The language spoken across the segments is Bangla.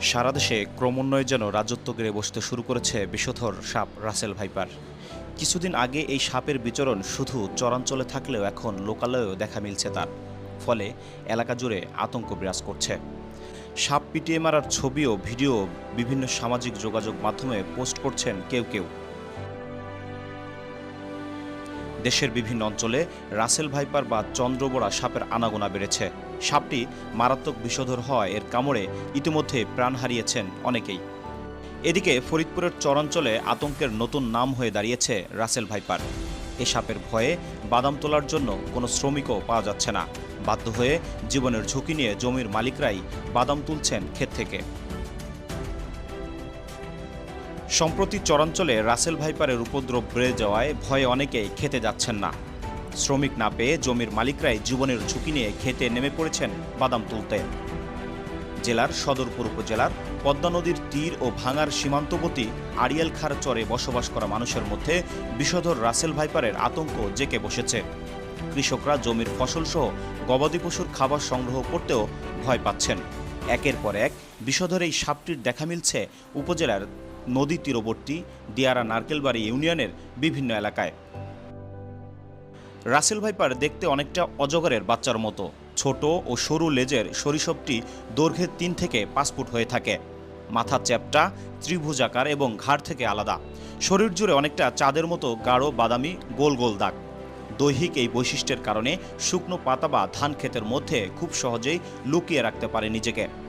সারা দেশে ক্রমান্বয়ে যেন রাজত্ব গেড়ে বসতে শুরু করেছে বিষধর সাপ রাসেল ভাইপার। কিছুদিন আগে এই সাপের বিচরণ শুধু চরাঞ্চলে থাকলেও এখন লোকালয়েও দেখা মিলছে তার। ফলে এলাকা জুড়ে আতঙ্ক বিরাজ করছে। সাপ পিটিয়ে মারার ছবি ও ভিডিও বিভিন্ন সামাজিক যোগাযোগ মাধ্যমে পোস্ট করছেন কেউ কেউ। দেশের বিভিন্ন অঞ্চলে রাসেল ভাইপার বা চন্দ্রবোড়া সাপের আনাগোনা বেড়েছে। সাপটি মারাত্মক বিষধর হওয়ায় এর কামড়ে ইতিমধ্যে প্রাণ হারিয়েছেন অনেকেই। এদিকে ফরিদপুরের চরাঞ্চলে আতঙ্কের নতুন নাম হয়ে দাঁড়িয়েছে রাসেল ভাইপার। এ সাপের ভয়ে বাদাম তোলার জন্য কোনো শ্রমিকও পাওয়া যাচ্ছে না। বাধ্য হয়ে জীবনের ঝুঁকি নিয়ে জমির মালিকরাই বাদাম তুলছেন ক্ষেত থেকে। সম্প্রতি চরাঞ্চলে রাসেল ভাইপারের উপদ্রব বেড়ে যাওয়ায় ভয়ে অনেকেই খেতে যাচ্ছেন না। শ্রমিক না পেয়ে জমির মালিকরাই জীবনের ঝুঁকি নিয়ে খেতে নেমে পড়েছেন বাদাম তুলতে। জেলার সদরপুর উপজেলার পদ্মা নদীর তীর ও ভাঙার সীমান্তবর্তী আড়িয়ালখার চরে বসবাস করা মানুষের মধ্যে বিষধর রাসেল ভাইপারের আতঙ্ক জেকে বসেছে। কৃষকরা জমির ফসলসহ গবাদি পশুর খাবার সংগ্রহ করতেও ভয় পাচ্ছেন। একের পর এক বিষধর এই সাপটির দেখা মিলছে উপজেলার নদী তীরবর্তী দিয়ারা নারকেলবাড়ি ইউনিয়নের বিভিন্ন এলাকায়। রাসেল ভাইপার দেখতে অনেকটা অজগরের বাচ্চার মতো। ছোট ও সরু লেজের সরিষপটি দৈর্ঘ্যের তিন থেকে পাঁচ ফুট হয়ে থাকে। মাথা চ্যাপটা ত্রিভুজাকার এবং ঘাড় থেকে আলাদা। শরীর জুড়ে অনেকটা চাঁদের মতো গাঢ়, বাদামি, গোল গোল দাগ। দৈহিক এই বৈশিষ্ট্যের কারণে শুকনো পাতা বা ধান ক্ষেতের মধ্যে খুব সহজেই লুকিয়ে রাখতে পারে নিজেকে।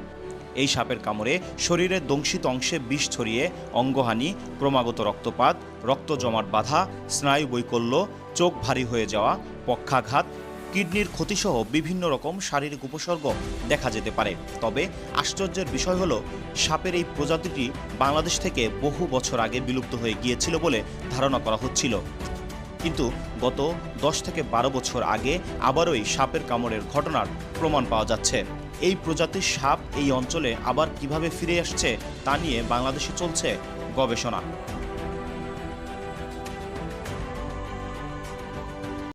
এই সাপের কামড়ে শরীরের দংশিত অংশে বিষ ছড়িয়ে, অঙ্গহানি, ক্রমাগত রক্তপাত, রক্ত জমাট বাঁধা, স্নায়ু বৈকল্য, চোখ ভারী হয়ে যাওয়া, পক্ষাঘাত, কিডনির ক্ষতিসহ বিভিন্ন রকম শারীরিক উপসর্গ দেখা যেতে পারে। তবে আশ্চর্যের বিষয় হলো, সাপের এই প্রজাতিটি বাংলাদেশ থেকে বহু বছর আগে বিলুপ্ত হয়ে গিয়েছিল বলে ধারণা করা হচ্ছিল। কিন্তু গত দশ থেকে বারো বছর আগে আবারও এই সাপের কামড়ের ঘটনার প্রমাণ পাওয়া যাচ্ছে। এই প্রজাতির সাপ এই অঞ্চলে আবার কীভাবে ফিরে আসছে তা নিয়ে বাংলাদেশে চলছে গবেষণা।